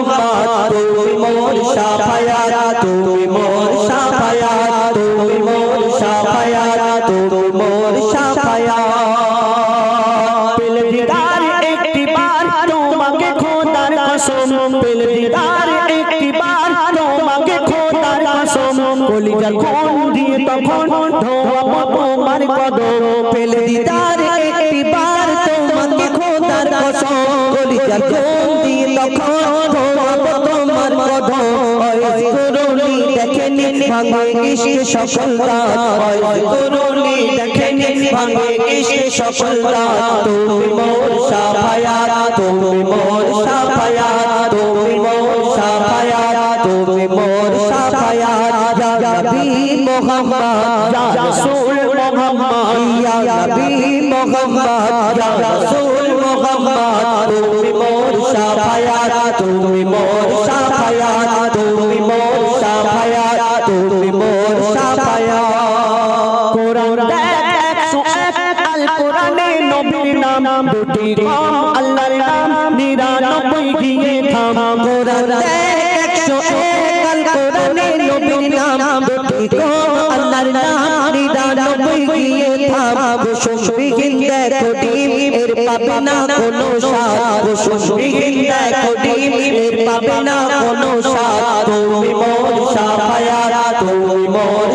মুহাম্মদ তুমি মোর শাফায়াত তুমি মোর শাফায়াত তুমি মোর শাফায়াত তুমি মোর শাফায়াত পেল দিদার একটি বার তোমাকে খোদার কসম পেল দিদার একটি বার তোমাকে খোদার কসম, কলিজার কোন দিয়ে তখন ধোয়া তোমার কদম পেল দিদার একটি বার তোমাকে খোদার কসম। কলিজার কোন দিয়ে তখন করুণী দেখেনি ভাঙে ইশকে সকল রাত ওই করুণী ভাঙে ইশকে সকল তুমি মোর সাফায়াত তুমি মোর সাফায়াত তুমি মোর সাফায়াত তুমি মোর সাফায়াত ইয়া নবী মুহাম্মদ ইয়া রাসূল মুহাম্মদ, ইয়া নবী মুহাম্মদ ইয়া রাসূল দুটি কম আল্লাহর নাম নিরানব্বই গিয়ে থাম। কোরআন একশো এক কোরআনে নবীর নাম দুটি কম আল্লাহর নাম নিরানব্বই গিয়ে থাম। শুনবিহীন দেখো ডিম এর পাবে না কোনো স্বাদ শুনবিহীন দেখো ডিম এর পাবে না কোনো স্বাদ তুমি মোর সাফায়াত তুমি মোর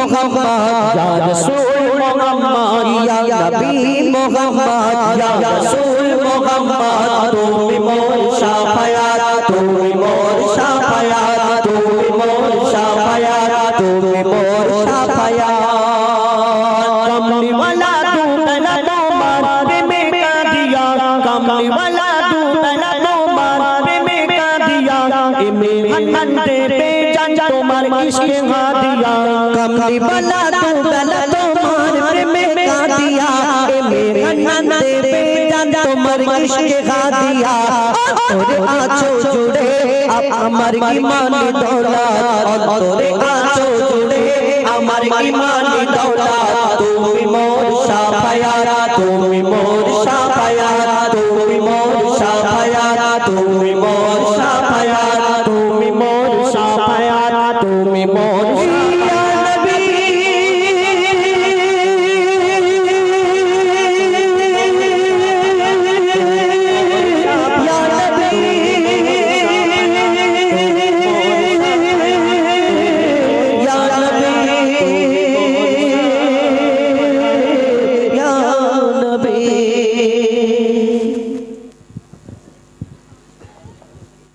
মোহাম্মদ ইয়া রাসূল মোহাম্মদ ইয়া নবী মোহাম্মদ ইয়া রাসূল মোহাম্মদ তুমি মোর শাফায়াত তুমি মোর শাফায়াত তুমি মোর শাফায়াত তুমি মোর শাফায়াত কমলি ওয়ালা তু তলা তোমার প্রেমে কাঁদিয়া কমলি ওয়ালা তু তলা তোমার প্রেমে কাঁদিয়া এমে হান্তে আমার ইমান আমার ইমান দৌলত। তুমি মোর সাফায়া তুমি মোর সাফায়া তুমি মোর তুমি